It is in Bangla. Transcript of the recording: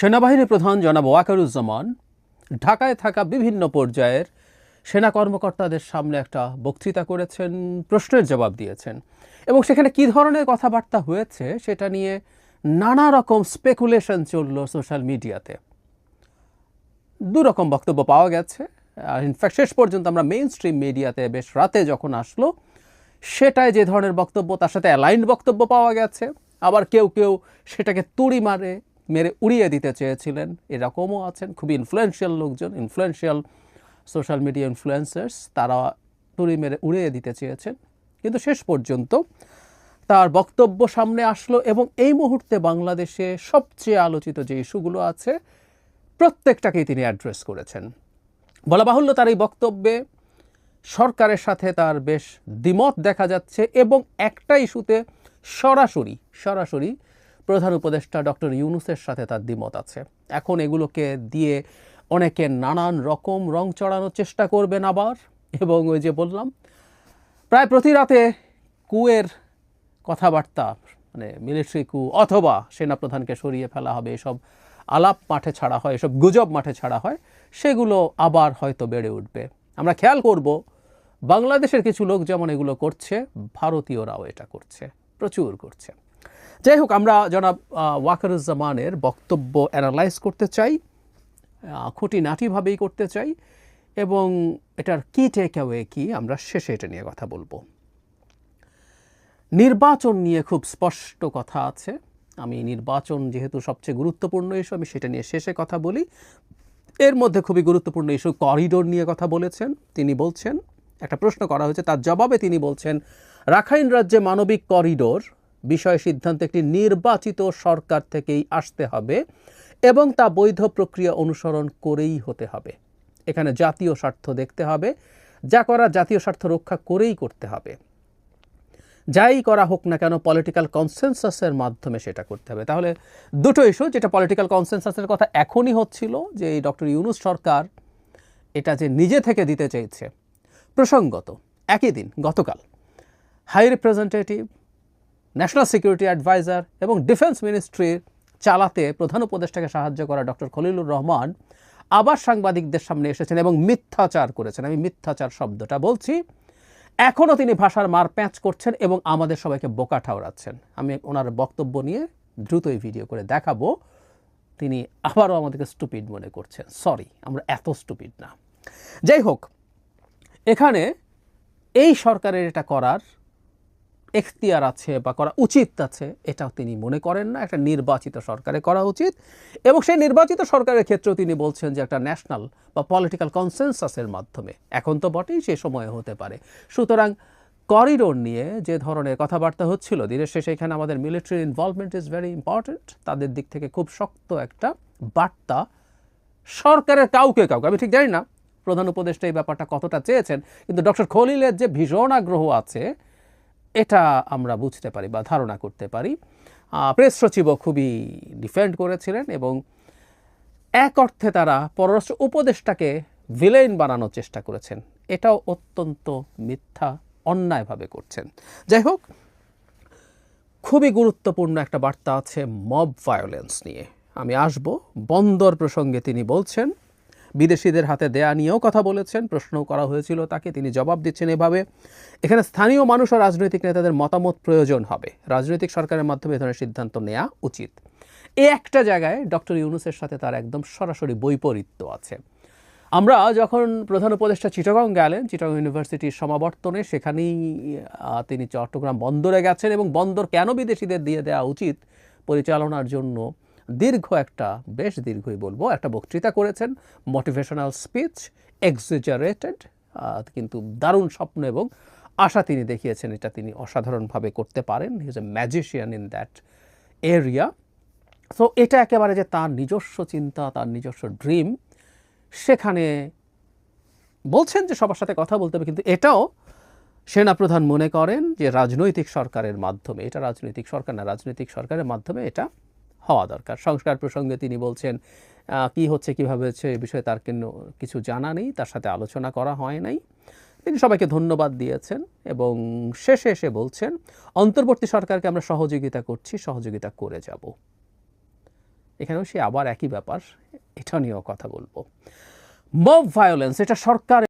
সেনাবাহিনী প্রধান জনাব ওয়াকারুজ্জামান, ঢাকায় থাকা বিভিন্ন পর্যায়ের সেনা কর্মকর্তাদের সামনে একটা বক্তৃতা করেছেন, প্রশ্নের জবাব দিয়েছেন। এবং সেখানে কী ধরনের কথাবার্তা হয়েছে সেটা নিয়ে নানা রকম স্পেকুলেশন চলল সোশ্যাল মিডিয়াতে দু রকম বক্তব্য পাওয়া গেছে। আর ইনফ্যাক্ট শেষ পর্যন্ত আমরা মেইন স্ট্রিম মিডিয়াতে বেশ রাতে যখন আসলো, সেটায় যে ধরনের বক্তব্য, তার সাথে অ্যালাইন্ড বক্তব্য পাওয়া গেছে। আবার কেউ কেউ সেটাকে তুড়ি মারে মেরে উড়িয়ে দিতে চেয়েছিলেন। এরকমও আছেন খুবই ইনফ্লুয়েন্সিয়াল লোকজন ইনফ্লুয়েন্সিয়াল সোশ্যাল মিডিয়া ইনফ্লুয়েন্সার্স তারা তুড়ি মেরে উড়িয়ে দিতে চেয়েছেন। কিন্তু শেষ পর্যন্ত তার বক্তব্য সামনে আসলো এবং এই মুহূর্তে বাংলাদেশে সবচেয়ে আলোচিত যে ইস্যুগুলো আছে, প্রত্যেকটাকেই তিনি অ্যাড্রেস করেছেন। বলা বাহুল্য তার এই বক্তব্যে সরকারের সাথে তার বেশ দ্বিমত দেখা যাচ্ছে এবং একটা ইস্যুতে সরাসরি সরাসরি প্রধান উপদেষ্টা ডক্টর ইউনুসের সাথে তার দ্বিমত আছে। এখন এগুলোকে দিয়ে অনেকে নানান রকম রং চড়ানোর চেষ্টা করবেন আবার। এবং ওই যে বললাম, প্রায় প্রতি রাতে কুয়ের কথাবার্তা মানে মিলিটারি কু অথবা সেনাপ্রধানকে সরিয়ে ফেলা হবে, এসব আলাপ মাঠে ছাড়া হয়, এসব গুজব মাঠে ছাড়া হয়, সেগুলো আবার হয়তো বেড়ে উঠবে। আমরা খেয়াল করব, বাংলাদেশের কিছু লোক যেমন এগুলো করছে, ভারতীয়রাও এটা করছে, প্রচুর করছে। যাই হোক আমরা জনাব ওয়াকারুজ্জামানের বক্তব্য অ্যানালাইজ করতে চাই খুঁটিনাটিভাবেই করতে চাই, এবং এটার কি টেক অ্যাওয়ে কি, আমরা শেষে এটা নিয়ে কথা বলব। নির্বাচন নিয়ে খুব স্পষ্ট কথা আছে। আমি নির্বাচন যেহেতু সবচেয়ে গুরুত্বপূর্ণ ইস্যু আমি সেটা নিয়ে শেষে কথা বলি। এর মধ্যে খুবই গুরুত্বপূর্ণ ইস্যু করিডোর নিয়ে কথা বলেছেন। তিনি বলছেন, একটা প্রশ্ন করা হয়েছে, তার জবাবে তিনি বলছেন, রাখাইন রাজ্যে মানবিক করিডোর বিষয়ে সিদ্ধান্ত একটি নির্বাচিত সরকার থেকেই আসতে হবে এবং তা বৈধ প্রক্রিয়া অনুসরণ করেই হতে হবে। এখানে জাতীয় স্বার্থ দেখতে হবে, যা করা জাতীয় স্বার্থ রক্ষা করেই করতে হবে। যাই করা হোক না কেন পলিটিক্যাল কনসেনসাসের মাধ্যমে সেটা করতে হবে। তাহলে দুটো ইস্যু যেটা পলিটিক্যাল কনসেনসাসের কথা এখনই হচ্ছিল, যে এই ডক্টর ইউনুস সরকার এটা যে নিজে থেকে দিতে চেয়েছে। প্রসঙ্গত, একই দিন গতকাল high representative national security adviser এবং ডিফেন্স মিনিস্ট্রির চালাতে প্রধান উপদেষ্টাকে সাহায্য করা ডক্টর খলিলুর রহমান আবার সাংবাদিকদের সামনে এসেছেন এবং মিথ্যাচার করেছেন। আমি মিথ্যাচার শব্দটা বলছি। এখনও তিনি ভাষার মার প্যাঁচ করছেন এবং আমাদের সবাইকে বোকা ঠাউরাচ্ছেন আমি ওনার বক্তব্য নিয়ে দ্রুতই ভিডিও করে দেখাবো। তিনি আবারও আমাদেরকে স্টুপিড মনে করছেন। সরি আমরা এত স্টুপিড না। যাই হোক, এখানে এই সরকারের এটা করার এখতিয়ার আছে বা করা উচিত আছে, এটাও তিনি মনে করেন না। একটা নির্বাচিত সরকারে করা উচিত এবং সেই নির্বাচিত সরকারের ক্ষেত্রেও তিনি বলছেন যে একটা ন্যাশনাল বা পলিটিক্যাল কনসেনসাসের মাধ্যমে। এখন তো বটেই সে সময়ে হতে পারে। সুতরাং করিডোর নিয়ে যে ধরনের কথাবার্তা হচ্ছিল, দিনের শেষে এখানে আমাদের military involvement is very important তাদের দিক থেকে খুব শক্ত একটা বার্তা সরকারের কাউকে কাউকে। আমি ঠিক জানি না প্রধান উপদেষ্টা এই ব্যাপারটা কতটা চেয়েছেন, কিন্তু ডক্টর খলিলের যে ভীষণ আগ্রহ আছে এটা আমরা বুঝতে পারি বা ধারণা করতে পারি। প্রেস সচিবও খুবই ডিফেন্ড করেছিলেন এবং এক অর্থে তারা পররাষ্ট্র উপদেষ্টাকে ভিলেন বানানোর চেষ্টা করেছেন। এটাও অত্যন্ত মিথ্যা, অন্যায়ভাবে করছেন। যাই হোক, খুবই গুরুত্বপূর্ণ একটা বার্তা আছে মব ভায়োলেন্স নিয়ে। আমি আসব, বন্দর প্রসঙ্গে তিনি বলছেন বিদেশিদের হাতে দেয়া নিয়েও কথা বলেছেন প্রশ্ন করা হয়েছিল তাকে, তিনি জবাব দিচ্ছেন এভাবে। এখানে স্থানীয় মানুষ ও রাজনৈতিক নেতাদের মতামত প্রয়োজন হবে। রাজনৈতিক সরকারের মাধ্যমে এ ধরনের সিদ্ধান্ত নেওয়া উচিত। এই একটা জায়গায় ডক্টর ইউনুসের সাথে তার একদম সরাসরি বৈপরীত্য আছে। আমরা যখন প্রধান উপদেষ্টা চিটাগং গেলেন, চিটাগং ইউনিভার্সিটির সমাবর্তনে সেখানেই তিনি চট্টগ্রাম বন্দরে গেছেন এবং বন্দর কেন বিদেশিদের দিয়ে দেওয়া উচিত পরিচালনার জন্য দীর্ঘ একটা, বেশ দীর্ঘই বলব, একটা বক্তৃতা করেছেন মোটিভেশনাল স্পিচ এক্সিজারেটেড কিন্তু দারুণ স্বপ্ন এবং আশা তিনি দেখিয়েছেন, এটা তিনি অসাধারণভাবে করতে পারেন he is a magician in that area so এটা একেবারে যে তার নিজস্ব চিন্তা, তার নিজস্ব ড্রিম সেখানে বলছেন যে সবার সাথে কথা বলতে হবে, কিন্তু এটাও সেনাপ্রধান মনে করেন যে রাজনৈতিক সরকারের মাধ্যমে, এটা রাজনৈতিক সরকার না, রাজনৈতিক সরকারের মাধ্যমে এটা হওয়া দরকার। সংস্কার প্রসঙ্গে তিনি বলছেন কি হচ্ছে, কীভাবে হচ্ছে, এ বিষয়ে তার কিন্তু কিছু জানা নেই, তার সাথে আলোচনা করা হয় নাই। তিনি সবাইকে ধন্যবাদ দিয়েছেন এবং শেষে এসে বলছেন, অন্তর্বর্তী সরকারকে আমরা সহযোগিতা করছি, সহযোগিতা করে যাব। এখানেও সে আবার একই ব্যাপার এটা নিয়েও কথা বলব। মব ভায়োলেন্স এটা সরকার